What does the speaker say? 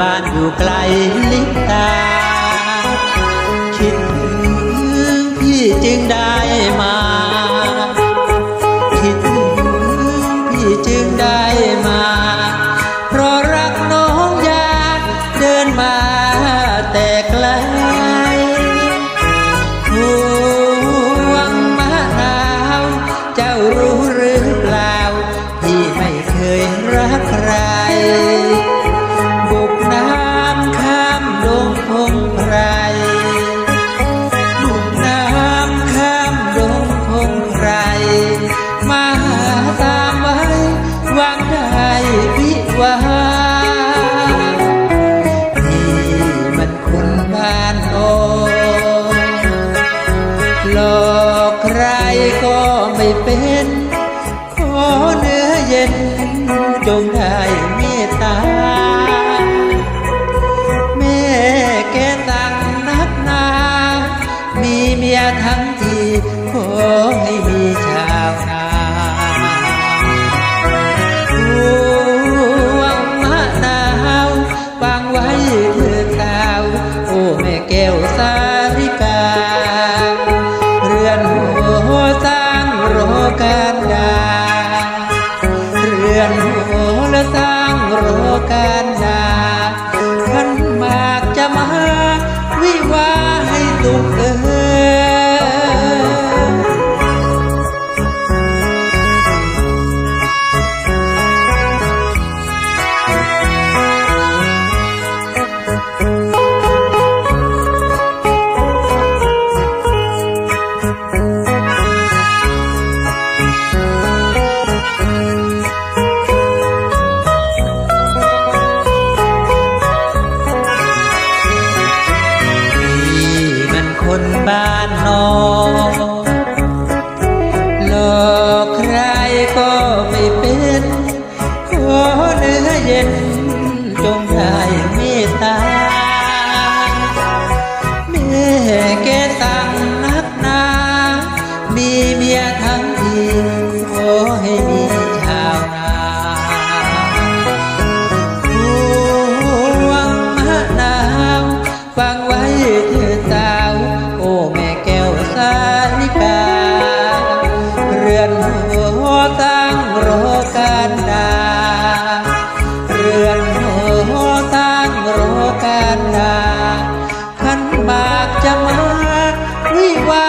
บ้านอยู่ไกลลิบตา คิดถึงพี่จึงได้มา คิดถึงพี่จึงได้มา เพราะรักน้องยากเดินมาแต่ไกลห่วงมะนาวเจ้ารู้ ใครก็ไม่เป็น ขอเนื้อเย็น จงได้เมตตา แม่แกตั้งนักนา มีเมียทั้งทีขอให้มี อนหัวและสร้างรอการดา บ้านนอกหลอกใครก็ไม่เป็นขอเนื้อเย็นาลิกา เรือนหัวตั้งรอกันดา เรือนหัวตั้งรอกันดาขันบากจะมาวิวา